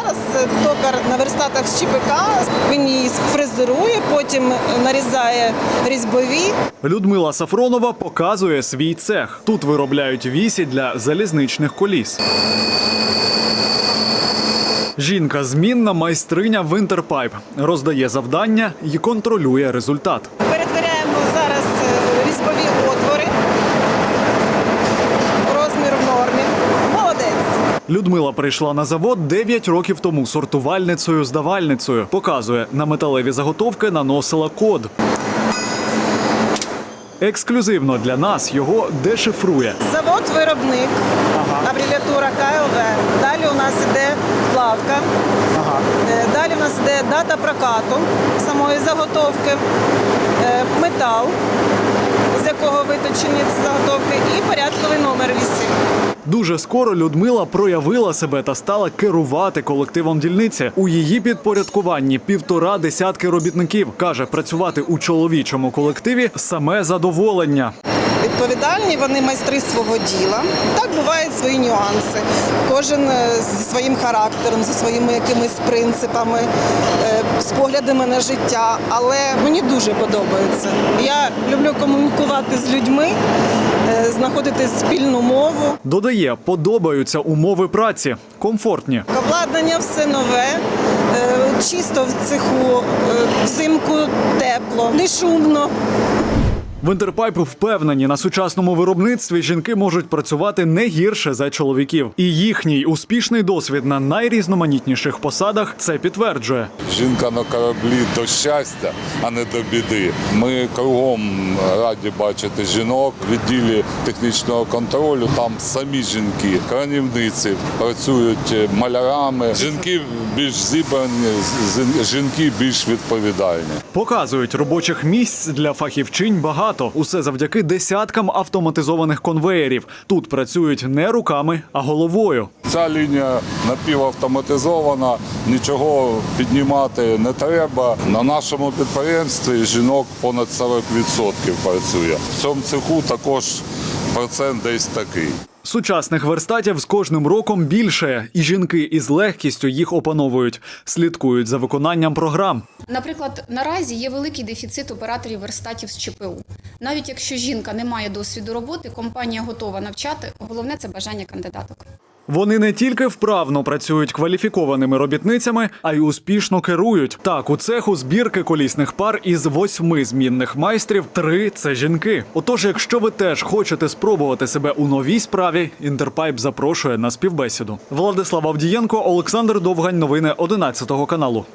Зараз е, токар на верстатах з ЧПК, він її фрезерує, потім нарізає різьбові. Людмила Сафронова показує свій цех. Тут виробляють вісі для залізничних коліс. Жінка змінна майстриня Винтерпайп роздає завдання і контролює результат. Перетворяємо зараз е, різьбові отвори. Людмила прийшла на завод 9 років тому сортувальницею здавальницею. Показує, на металеві заготовки наносила код. Ексклюзивно для нас його дешифрує. Завод виробник. Абревіатура КЛВ. Далі у нас іде плавка. Е, Далі у нас іде дата прокату самої заготовки, е, метал, з якого виточені ці заготовки, і порядковий номер вісі. Дуже скоро Людмила проявила себе та стала керувати колективом дільниці. У її підпорядкуванні півтора десятки робітників. каже, працювати у чоловічому колективі саме задоволення. Відповідальні вони майстри свого діла. Так бувають свої нюанси. Кожен е, зі своїм характером, зі своїми якимись принципами, е, з поглядами на життя. Але мені дуже подобається. Я люблю комунікувати з людьми, е, знаходити спільну мову. Додає, подобаються умови праці, комфортні. Обладнання все нове, е, чисто в цеху, е, взимку тепло, не шумно. Винтерпайп впевнені, на сучасному виробництві жінки можуть працювати не гірше за чоловіків. І їхній успішний досвід на найрізноманітніших посадах це підтверджує. Жінка на кораблі до щастя, а не до біди. Ми кругом раді бачити жінок в відділі технічного контролю. Там самі жінки, кранівниці працюють малярами. Жінки більш зібрані, жінки більш відповідальні. Показують робочих місць для фахівчинь багато. Усе завдяки десяткам автоматизованих конвеєрів. Тут працюють не руками, а головою. Ця лінія напівавтоматизована, нічого піднімати не треба. На нашому підприємстві жінок понад 40% працює. В цьому цеху також процент десь такий. Сучасних верстатів з кожним роком більше, і жінки із легкістю їх опановують, слідкують за виконанням програм. Наприклад, наразі є великий дефіцит операторів верстатів з ЧПУ. Навіть якщо жінка не має досвіду роботи, компанія готова навчати. Головне це бажання кандидаток. Вони не тільки вправно працюють кваліфікованими робітницями, а й успішно керують. Так, у цеху збірки колісних пар із восьми змінних майстрів три це жінки. Отож, якщо ви теж хочете спробувати себе у новій справі, Інтерпайп запрошує на співбесіду. Владислав Авдієнко, Олександр Довгань. Новини 11 каналу.